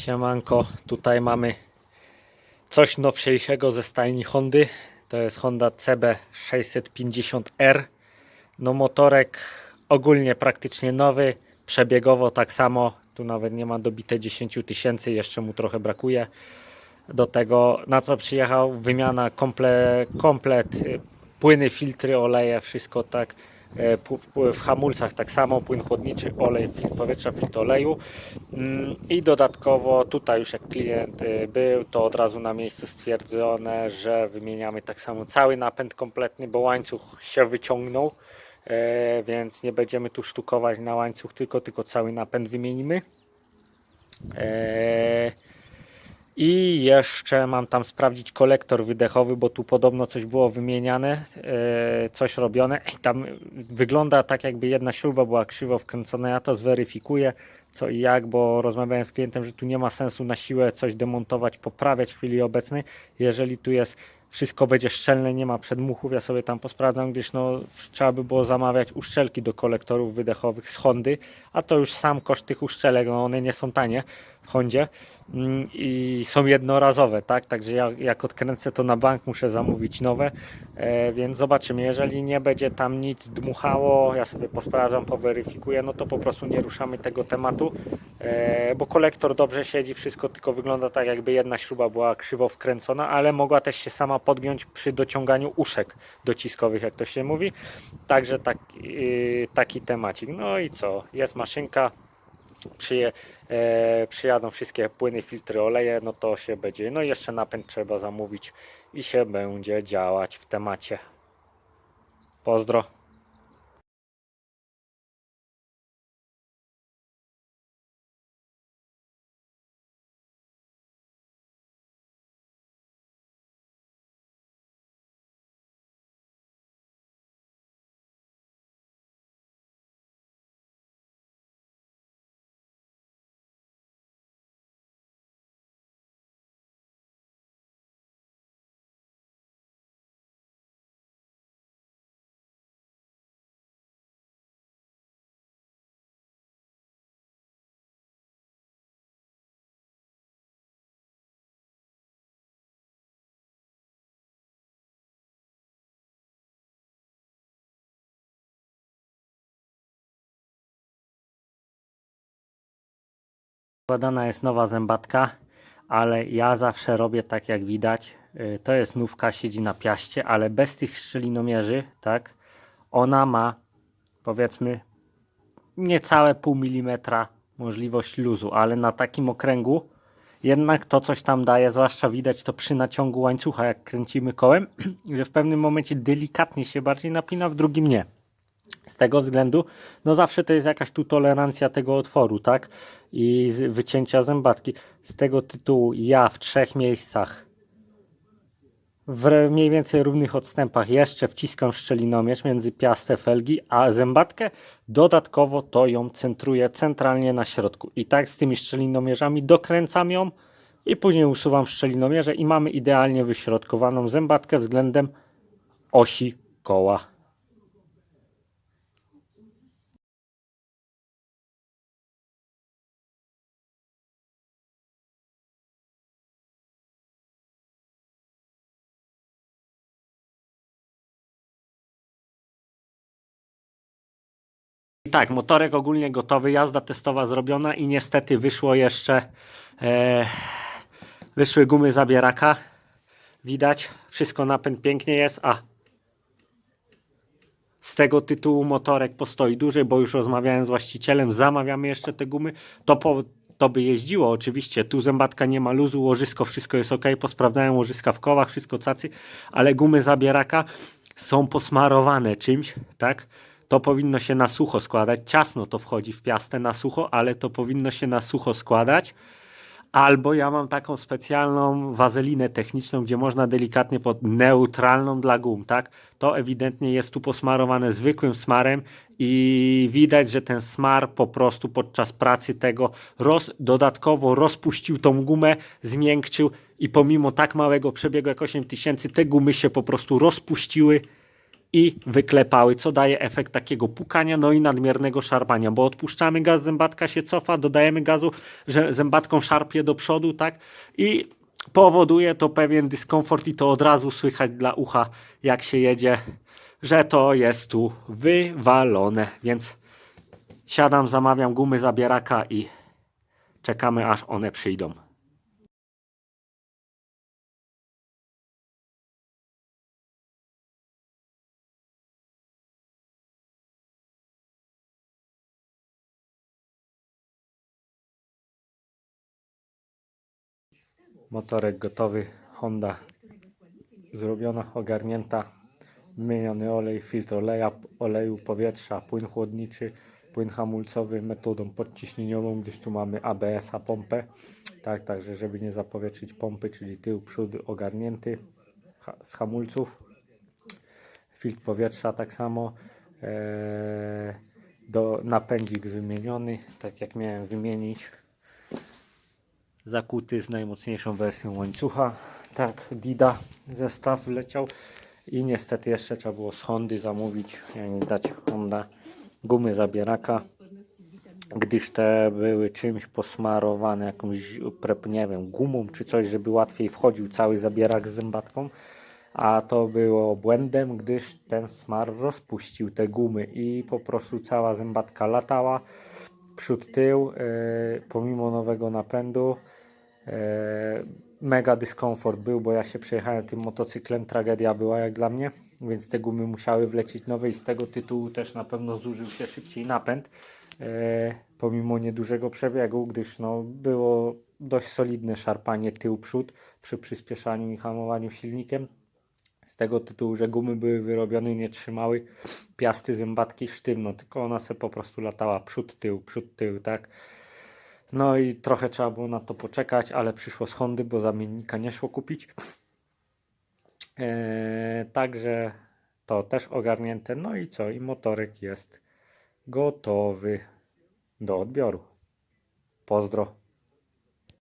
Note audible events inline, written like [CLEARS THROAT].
Siemanko, tutaj mamy coś nowszejszego ze stajni Hondy. To jest Honda CB650R. No motorek ogólnie praktycznie nowy, przebiegowo tak samo. Tu nawet nie ma dobite 10 tysięcy, jeszcze mu trochę brakuje. Do tego na co przyjechał, wymiana komple, komplet, y, płyny, filtry, oleje, wszystko tak. E, W hamulcach tak samo, płyn chłodniczy, olej, filtr powietrza, filtr oleju. Mm, I dodatkowo tutaj już jak klient y, był, to od razu na miejscu stwierdzone, że wymieniamy tak samo cały napęd kompletny, bo łańcuch się wyciągnął, e, więc nie będziemy tu sztukować na łańcuch, tylko, tylko cały napęd wymienimy. E, I jeszcze mam tam sprawdzić kolektor wydechowy, bo tu podobno coś było wymieniane, e, coś robione. I tam wygląda tak, jakby jedna śruba była krzywo wkręcona. Ja to zweryfikuję, co i jak, bo rozmawiałem z klientem, że tu nie ma sensu na siłę coś demontować, poprawiać w chwili obecnej. Jeżeli tu jest wszystko będzie szczelne, nie ma przedmuchów, ja sobie tam posprawdzam, gdyż no, trzeba by było zamawiać uszczelki do kolektorów wydechowych z Hondy, a to już sam koszt tych uszczelek, no one nie są tanie Hondzie mm, i są jednorazowe, tak? Także ja jak odkręcę to na bank muszę zamówić nowe, e, więc zobaczymy. Jeżeli nie będzie tam nic dmuchało, ja sobie posprawdzam, poweryfikuję, no to po prostu nie ruszamy tego tematu, e, bo kolektor dobrze siedzi, wszystko tylko wygląda tak, jakby jedna śruba była krzywo wkręcona, ale mogła też się sama podgiąć przy dociąganiu uszek dociskowych, jak to się mówi. Także tak, taki temacik. No i co? Jest maszynka, przyje, e, przyjadą wszystkie płyny, filtry, oleje, no to się będzie. No i jeszcze napęd trzeba zamówić i się będzie działać w temacie. Pozdro. Składana jest nowa zębatka, ale ja zawsze robię tak jak widać. Y, To jest nówka, siedzi na piaście, ale bez tych szczelinomierzy, tak? Ona ma powiedzmy niecałe pół milimetra możliwość luzu, ale na takim okręgu jednak to coś tam daje, zwłaszcza widać to przy naciągu łańcucha, jak kręcimy kołem, [CLEARS THROAT] że w pewnym momencie delikatnie się bardziej napina, w drugim nie. Z tego względu, no zawsze to jest jakaś tu tolerancja tego otworu, tak? I wycięcia zębatki. Z tego tytułu ja w trzech miejscach w mniej więcej równych odstępach jeszcze wciskam szczelinomierz między piastę felgi, a zębatkę dodatkowo to ją centruję centralnie na środku. I tak z tymi szczelinomierzami dokręcam ją i później usuwam szczelinomierze i mamy idealnie wyśrodkowaną zębatkę względem osi koła. Tak, motorek ogólnie gotowy, jazda testowa zrobiona i niestety wyszło jeszcze e, wyszły gumy zabieraka. Widać, wszystko napęd pięknie jest, a z tego tytułu motorek postoi dłużej, bo już rozmawiałem z właścicielem, zamawiamy jeszcze te gumy, to, po, to by jeździło oczywiście, tu zębatka nie ma luzu, łożysko, wszystko jest ok, posprawdzałem łożyska w kołach, wszystko cacy, ale gumy zabieraka są posmarowane czymś, tak? To powinno się na sucho składać, ciasno to wchodzi w piastę na sucho, ale to powinno się na sucho składać. Albo ja mam taką specjalną wazelinę techniczną, gdzie można delikatnie pod neutralną dla gum, tak? To ewidentnie jest tu posmarowane zwykłym smarem i widać, że ten smar po prostu podczas pracy tego roz, dodatkowo rozpuścił tą gumę, zmiękczył i pomimo tak małego przebiegu jak 8000 te gumy się po prostu rozpuściły i wyklepały, co daje efekt takiego pukania, no i nadmiernego szarpania, bo odpuszczamy gaz, zębatka się cofa, dodajemy gazu, że zębatką szarpie do przodu, tak? I powoduje to pewien dyskomfort i to od razu słychać dla ucha, jak się jedzie, że to jest tu wywalone, więc siadam, zamawiam gumy zabieraka i czekamy aż one przyjdą. Motorek gotowy, Honda zrobiona, ogarnięta, wymieniony olej, filtr oleja, oleju powietrza, płyn chłodniczy, płyn hamulcowy metodą podciśnieniową, gdyż tu mamy ABS-a pompę, tak, także żeby nie zapowietrzyć pompy, czyli tył, przód ogarnięty z hamulców, filtr powietrza tak samo, eee, do napędzik wymieniony, tak jak miałem wymienić, zakuty z najmocniejszą wersją łańcucha. Tak, Dida zestaw leciał i niestety jeszcze trzeba było z Hondy zamówić, jak widać Honda, gumy zabieraka, gdyż te były czymś posmarowane, jakąś, nie wiem, gumą czy coś, żeby łatwiej wchodził cały zabierak z zębatką. A to było błędem, gdyż ten smar rozpuścił te gumy i po prostu cała zębatka latała przód, tył, e, pomimo nowego napędu. E, mega dyskomfort był, bo ja się przejechałem tym motocyklem, tragedia była jak dla mnie, więc te gumy musiały wlecieć nowe i z tego tytułu też na pewno zużył się szybciej napęd, e, pomimo niedużego przebiegu, gdyż no, było dość solidne szarpanie tył-przód przy przyspieszaniu i hamowaniu silnikiem. Tego tytułu, że gumy były wyrobione i nie trzymały piasty zębatki sztywno, tylko ona se po prostu latała przód, tył, przód, tył, tak. No i trochę trzeba było na to poczekać, ale przyszło z Hondy, bo zamiennika nie szło kupić. Eee, także to też ogarnięte. No i co? I motorek jest gotowy do odbioru. Pozdro.